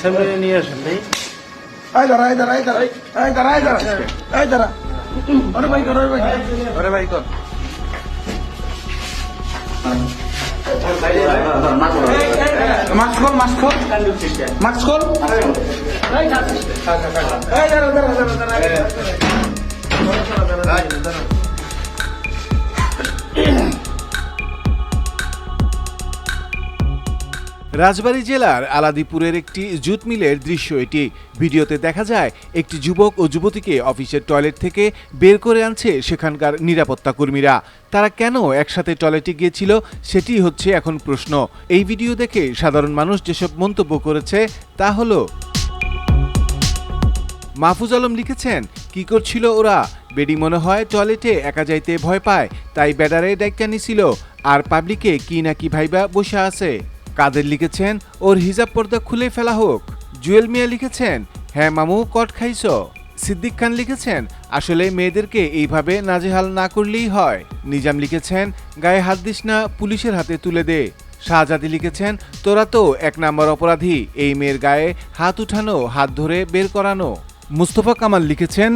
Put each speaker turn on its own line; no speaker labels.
সামনে নিয়ে আসেন ভাই।
এই দাঁড়া এই দাঁড়া এই দাঁড়া এই। দাঁড়া এই দাঁড়া এই দাঁড়া। ওরে ভাই কর ওরে ভাই কর। ভাই কর। মাস্ক খোল মাস্ক খোল। মাস্ক খোল। দাঁড়া দাঁড়া দাঁড়া দাঁড়া। দাঁড়া
রাজবাড়ী জেলার আলাদিপুরের একটি জুট মিলের দৃশ্য এটি। ভিডিওতে দেখা যায়, একটি যুবক ও যুবতীকে অফিসের টয়লেট থেকে বের করে আনছে সেখানকার নিরাপত্তা কর্মীরা। তারা কেন একসাথে টয়লেটে গিয়েছিল, সেটি হচ্ছে এখন প্রশ্ন। এই ভিডিও দেখে সাধারণ মানুষ যেসব মন্তব্য করেছে, তা হলো মাহফুজ আলম লিখেছেন, কি করছিল ওরা? বেডি মনে হয় টয়লেটে একা যাইতে ভয় পায়, তাই ব্যাডারে ডাইকা নিছিল, আর পাবলিকে কি না কি ভাইবা বসে আছে। কাদের লিখেছেন? ওর হিজাব পর্দা খুলে ফেলা হোক। জুয়েল মিয়া লিখেছেন হ্যাঁ মামু, কট খাইছ। সিদ্দিক খান লিখেছেন, আসলে মেয়েদেরকে এইভাবে নাজেহাল না করলেই হয়। নিজাম লিখেছেন, গায়ে হাত দিস না, পুলিশের হাতে তুলে দে। শাহজাদি লিখেছেন, তোরা তো এক নম্বর অপরাধী, এই মেয়ের গায়ে হাত উঠানো, হাত ধরে বের করানো। মুস্তফা কামাল লিখেছেন